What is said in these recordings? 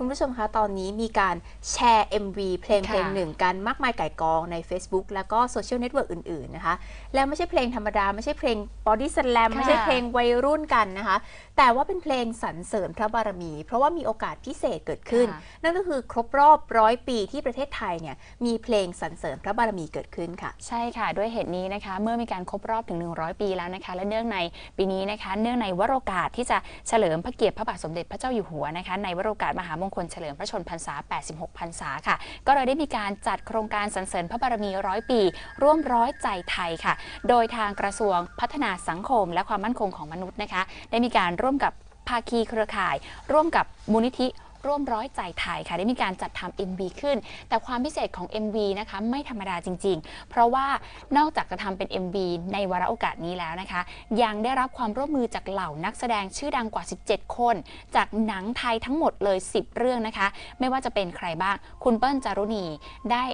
คุณผู้ชมคะ ตอนนี้มีการแชร์ MV เพลงค่ะเพลงหนึ่งกันมากมายไก่ายกองใน Facebook แล้วก็โซเชียลเน็ตเวิร์กอื่น ๆ นะคะ แล้วไม่ใช่เพลงธรรมดา ไม่ใช่เพลง Body Slam ค่ะไม่ใช่เพลงวัยรุ่นกันนะคะ แต่ว่าเป็นเพลงสรรเสริญพระบารมี เพราะว่ามีโอกาสพิเศษเกิดขึ้นค่ะนั่นก็คือครบรอบร้อยปีที่ประเทศไทยเนี่ยมีเพลงสรรเสริญพระบารมีเกิดขึ้นค่ะ ใช่ค่ะ ด้วยเหตุนี้นะคะ เมื่อมีการครบรอบถึง 100 ปีแล้วนะคะ และเนื่องในปีนี้นะคะ เนื่องในวโรกาสที่จะเฉลิมพระเกียรติพระบาทสมเด็จพระเจ้าอยู่หัวนะคะ ในวโรกาสมหามงคลเฉลิมพระชนพรรษา 86 พรรษาค่ะ ก็เลยได้มีการจัดโครงการสรรเสริญพระบารมีร้อยปี ร่วมร้อยใจไทยค่ะ โดยทางกระทรวงพัฒนาสังคม และความมั่นคงของมนุษย์นะคะ ได้มีการร่วมกับภาคีเครือข่าย ร่วมกับมูลนิธิ ร่วมร้อยใจไทยค่ะ ได้มีการจัดทำ MV ขึ้น แต่ความพิเศษของ MV นะคะไม่ธรรมดาจริง ๆ เพราะว่านอกจากจะทำเป็น MV ในวาระโอกาสนี้แล้วนะคะ ยังได้รับความร่วมมือจากเหล่านักแสดงชื่อดังกว่า 17 คน จากหนังไทยทั้งหมดเลย 10 เรื่องนะคะ ไม่ว่าจะเป็นใครบ้าง คุณเปิ้ลจารุณีได้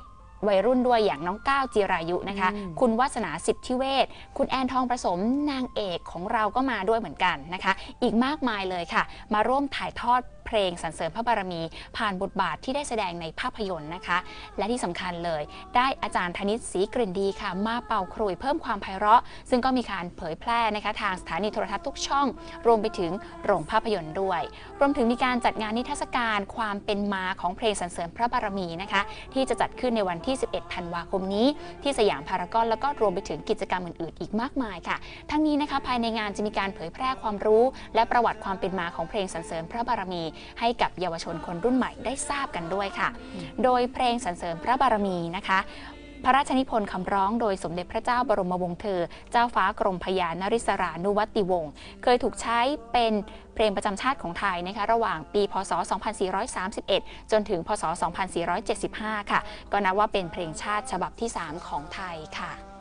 วัยรุ่นด้วยอย่างน้องก้าวจิรายุนะคะ คุณวาสนาสิทธิเวชคุณแอนทองประสมนางเอกของเราก็มาด้วยเหมือนกันนะคะ อีกมากมายเลยค่ะ มาร่วมถ่ายทอด เพลงสรรเสริญพระบารมี ผ่านบทบาทที่ได้แสดงในภาพยนตร์นะคะ และที่สำคัญเลย ได้อาจารย์ธนิตศรีกลิ่นดีค่ะ มาเป่าขลุ่ยเพิ่มความไพเราะ ซึ่งก็มีการเผยแพร่นะคะทางสถานีโทรทัศน์ทุกช่อง รวมไปถึงโรงภาพยนตร์ด้วย รวมถึงมีการจัดงานนิทรรศการความเป็นมาของเพลงสรรเสริญพระบารมีนะคะ ที่จะจัดขึ้นในวันที่ 11 ธันวาคมนี้ ที่สยามพารากอนแล้วก็รวมไปถึงกิจกรรมอื่นๆ อีกมากมายค่ะ ทั้งนี้นะคะภายในงานจะมีการเผยแพร่ความรู้ และประวัติความเป็นมาของเพลงสรรเสริญพระบารมีให้กับเยาวชนคนรุ่นใหม่ได้ทราบกันด้วยค่ะ โดยเพลงสรรเสริญพระบารมีนะคะพระราชนิพนธ์คำร้องโดยสมเด็จพระเจ้าบรมวงศ์เธอ เจ้าฟ้ากรมพยานริศรานุวัติวงศ์ เคยถูกใช้เป็นเพลงประจำชาติของไทยนะคะระหว่างปี พศ 2431 จนถึง พศ 2475 ค่ะ ก็นับว่าเป็นเพลงชาติฉบับที่ 3 ของไทยค่ะ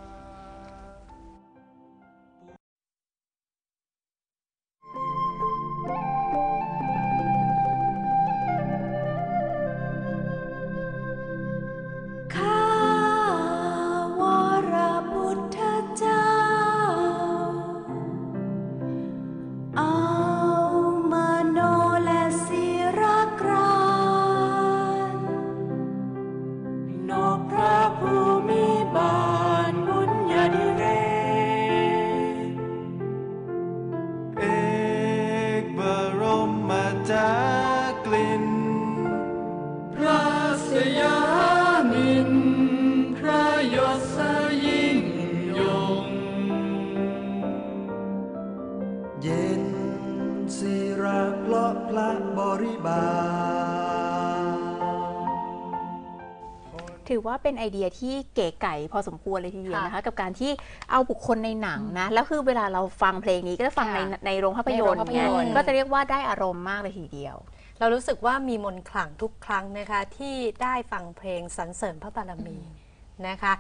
ศิระเพราะพระบริบาลถือว่าเป็นไอเดียที่เก๋ไก่พอสมควรเลยทีเดียวนะคะ กับการที่เอาบุคคลในหนังนะแล้วคือเวลาเราฟังเพลงนี้ก็จะฟังในค่ะในโรงภาพยนตร์ในโรงภาพเนี่ยยนตร์ก็จะเรียกว่าได้อารมณ์มากเลยทีเดียว เรารู้สึกว่ามีมนต์ขลังทุกครั้งนะคะที่ได้ฟังเพลงสรรเสริญพระบารมีนะคะ